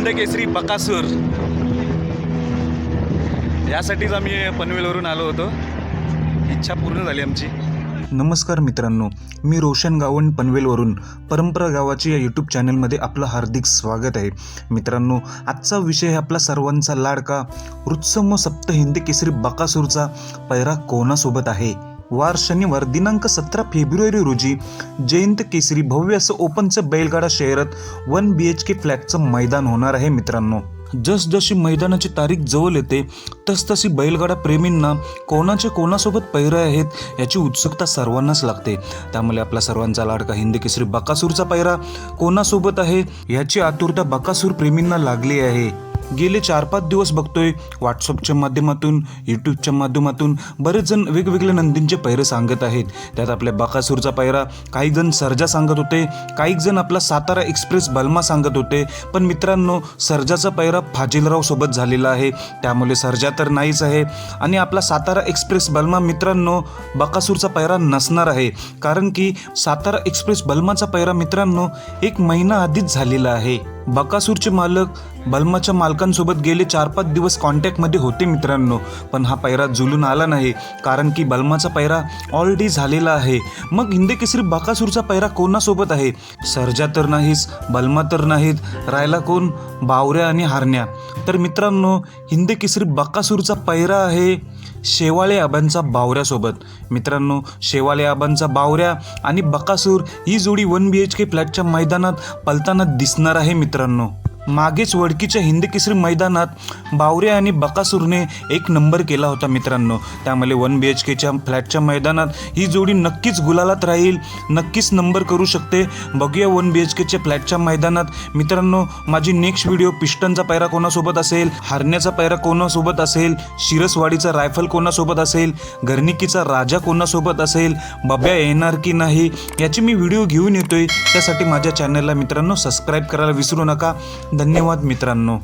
हिंद केसरी बकासूर. यासाठीच आम्ही पनवेलवरून आलो होतो. इच्छा पूर्ण झाली आमची. नमस्कार मित्रांनो मी रोशन गावण पनवेलवरून परंपरा गावाची या यूट्यूब चॅनलमध्ये आपलं हार्दिक स्वागत आहे. मित्रांनो आजचा विषय आपला सर्वांचा लाडका रुत्सम सप्त हिंदी केसरी बकासूरचा पैरा कोणासोबत आहे? वार शनिवार दिनांक सतरा फेब्रुवारी रोजी जयंत केसरी भव्य असं ओपनचं बैलगाडा शहरात वन बी एच के फ्लॅटचं मैदान होणार आहे मित्रांनो. जसजशी मैदानाची तारीख जवळ येते तसतशी बैलगाडा प्रेमींना कोणाचे कोणासोबत पैरे आहेत याची उत्सुकता सर्वांनाच लागते. त्यामुळे आपला सर्वांचा लाडका हिंदी केसरी बकासूरचा पैरा कोणासोबत आहे याची आतुरता बकासूर प्रेमींना लागली आहे. गेले चार पाच दिवस बघतोय. व्हॉट्सअपच्या माध्यमातून यूट्यूबच्या माध्यमातून बरेच जण वेगवेगळे नंदींचे पैरे सांगत आहेत. त्यात आपल्या बकासूरचा पैरा काही जण सर्जा सांगत होते काही जण आपला सातारा एक्सप्रेस बलमा सांगत होते. पण मित्रांनो सर्जाचा पैरा फाजिलराव सोबत झालेला आहे. त्यामुळे सर्जा तर नाहीच आहे. आणि आपला सातारा एक्सप्रेस बलमा मित्रांनो बकासूरचा पैरा नसणार आहे. कारण की सातारा एक्सप्रेस बलमाचा पैरा मित्रांनो एक महिना आधीच झालेला आहे. बकासूरचे मालक बलमाच्या मालकांसोबत गेले चार पाच दिवस कॉन्टॅक्टमध्ये होते मित्रांनो पण हा पैरा जुलून आला नाही कारण की बलमाचा पैरा ऑलरेडी झालेला आहे. मग हिंदकेसरी बकासूरचा पैरा कोणासोबत आहे? सर्जा तर नाहीच बलमा तर नाहीत राहिला कोण? बावऱ्या आणि हारण्या. तर मित्रांनो हिंदकेसरी बकासूरचा पैरा आहे शेवाळे आबांचा बावऱ्यासोबत मित्रांनो शेवाळे आबांचा बावऱ्या आणि बकासूर ही जोडी वन बी एच के फ्लॅटच्या मैदानात पलताना दिसणार आहे मित्रांनो. मागेच वडकीच्या हिंदकेसरी मैदानात बावरे आणि बकासूरने एक नंबर केला होता मित्रांनो. त्यामुळे वन बी एच केच्या फ्लॅटच्या मैदानात ही जोडी नक्कीच गुलालात राहील नक्कीच नंबर करू शकते. बघूया वन बी एच केच्या फ्लॅटच्या मैदानात. मित्रांनो माझी नेक्स्ट व्हिडिओ पिस्टनचा पैरा कोणासोबत असेल हारण्याचा पैरा कोणासोबत असेल शिरसवाडीचा रायफल कोणासोबत असेल घरनिकीचा राजा कोणासोबत असेल बब्या येणार की नाही याची मी व्हिडिओ घेऊन येतोय. त्यासाठी माझ्या चॅनलला मित्रांनो सबस्क्राईब करायला विसरू नका. धन्यवाद मित्रांनो.